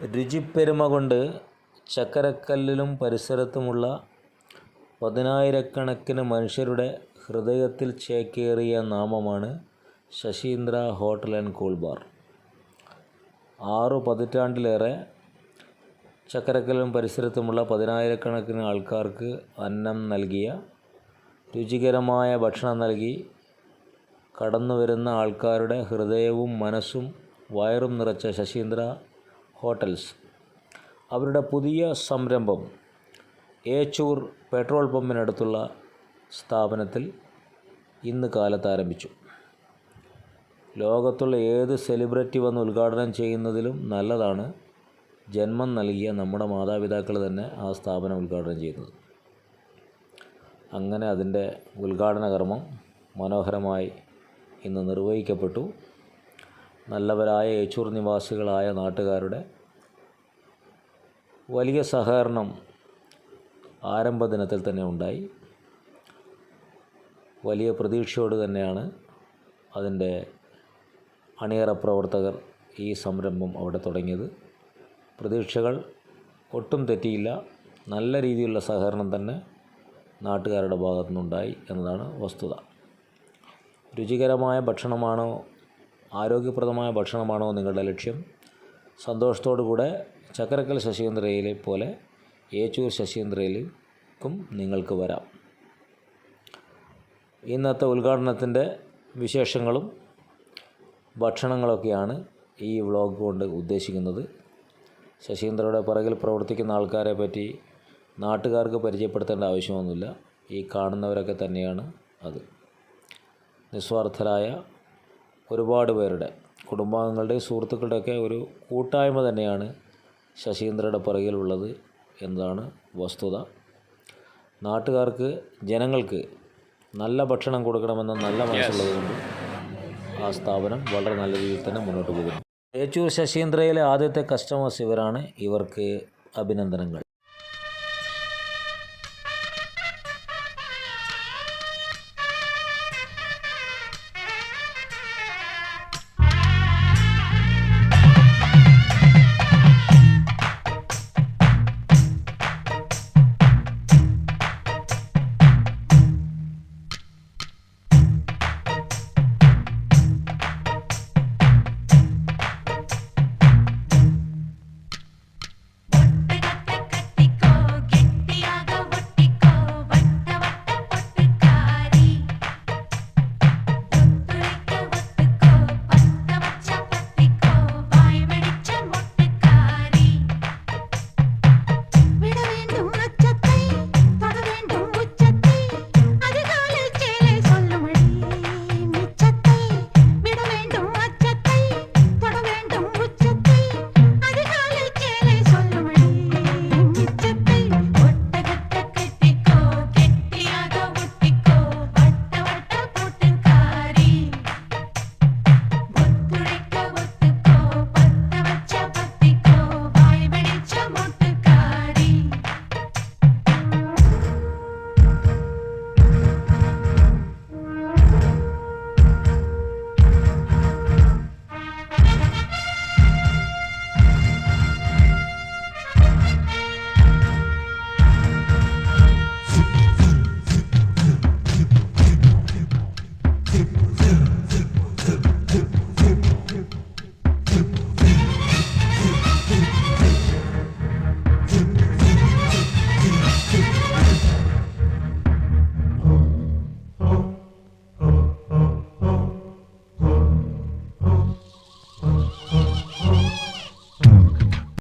രുചിപ്പെരുമ കൊണ്ട് ചക്കരക്കല്ലിലും പരിസരത്തുമുള്ള പതിനായിരക്കണക്കിന് മനുഷ്യരുടെ ഹൃദയത്തിൽ ചേക്കേറിയ നാമമാണ് Sasheendra hotel and cool bar. ആറു പതിറ്റാണ്ടിലേറെ ചക്കരക്കല്ലും പരിസരത്തുമുള്ള പതിനായിരക്കണക്കിന് ആൾക്കാർക്ക് അന്നം നൽകിയ രുചികരമായ ഭക്ഷണം നൽകി കടന്നു വരുന്ന ആൾക്കാരുടെ ഹൃദയവും മനസ്സും വയറും നിറച്ച ശശീന്ദ്ര ഹോട്ടൽസ്. അവരുടെ പുതിയ സംരംഭം ഏച്ചൂർ പെട്രോൾ പമ്പിനടുത്തുള്ള സ്ഥാപനത്തിൽ ഇന്ന് കാലത്ത് ആരംഭിച്ചു. ലോകത്തുള്ള ഏത് സെലിബ്രിറ്റി വന്ന് ഉദ്ഘാടനം ചെയ്യുന്നതിലും നല്ലതാണ് ജന്മം നൽകിയ നമ്മുടെ മാതാപിതാക്കൾ തന്നെ ആ സ്ഥാപനം ഉദ്ഘാടനം ചെയ്യുന്നത്. അങ്ങനെ അതിന്റെ ഉദ്ഘാടന കർമ്മം മനോഹരമായി ഇന്ന് നിർവഹിക്കപ്പെട്ടു. നല്ലവരായ ഏച്ചൂർ നിവാസികളായ നാട്ടുകാരുടെ വലിയ സഹകരണം ആരംഭ ദിനത്തിൽ തന്നെ ഉണ്ടായി. വലിയ പ്രതീക്ഷയോട് തന്നെയാണ് അതിന്റെ അണിയറ പ്രവർത്തകർ ഈ സംരംഭം അവിടെ തുടങ്ങിയത്. പ്രതീക്ഷകൾ ഒട്ടും തെറ്റിയില്ല. നല്ല രീതിയിലുള്ള സഹകരണം തന്നെ നാട്ടുകാരുടെ ഭാഗത്തുനിന്നുണ്ടായി എന്നതാണ് വസ്തുത. രുചികരമായ ഭക്ഷണമാണോ ആരോഗ്യപ്രദമായ ഭക്ഷണമാണോ നിങ്ങളുടെ ലക്ഷ്യം? സന്തോഷത്തോടു കൂടെ ചക്കരക്കൽ ശശീന്ദ്രയിലെ പോലെ ഏച്ചൂർ ശശീന്ദ്രയിലേക്കും നിങ്ങൾക്ക് വരാം. ഇന്നത്തെ ഉദ്ഘാടനത്തിന്റെ വിശേഷങ്ങളും ഭക്ഷണങ്ങളൊക്കെയാണ് ഈ വ്ളോഗ് കൊണ്ട് ഉദ്ദേശിക്കുന്നത്. ശശീന്ദ്രയുടെ പിറകിൽ പ്രവർത്തിക്കുന്ന ആൾക്കാരെ പറ്റി നാട്ടുകാർക്ക് പരിചയപ്പെടുത്തേണ്ട ആവശ്യമൊന്നുമില്ല. ഈ കാണുന്നവരൊക്കെ തന്നെയാണ് അത്. നിസ്വാർത്ഥരായ ഒരുപാട് പേരുടെ കുടുംബാംഗങ്ങളുടെയും സുഹൃത്തുക്കളുടെയൊക്കെ ഒരു കൂട്ടായ്മ തന്നെയാണ് ശശീന്ദ്രയുടെ പിറകിലുള്ളത് എന്നതാണ് വസ്തുത. നാട്ടുകാർക്ക് ജനങ്ങൾക്ക് നല്ല ഭക്ഷണം കൊടുക്കണമെന്ന നല്ല മനസ്സുള്ളത് കൊണ്ട് ആ സ്ഥാപനം വളരെ നല്ല രീതിയിൽ തന്നെ മുന്നോട്ട് പോകുന്നു. ഏച്ചൂർ ശശീന്ദ്രയിലെ ആദ്യത്തെ കസ്റ്റമേഴ്സ് ഇവരാണ്. ഇവർക്ക് അഭിനന്ദനങ്ങൾ.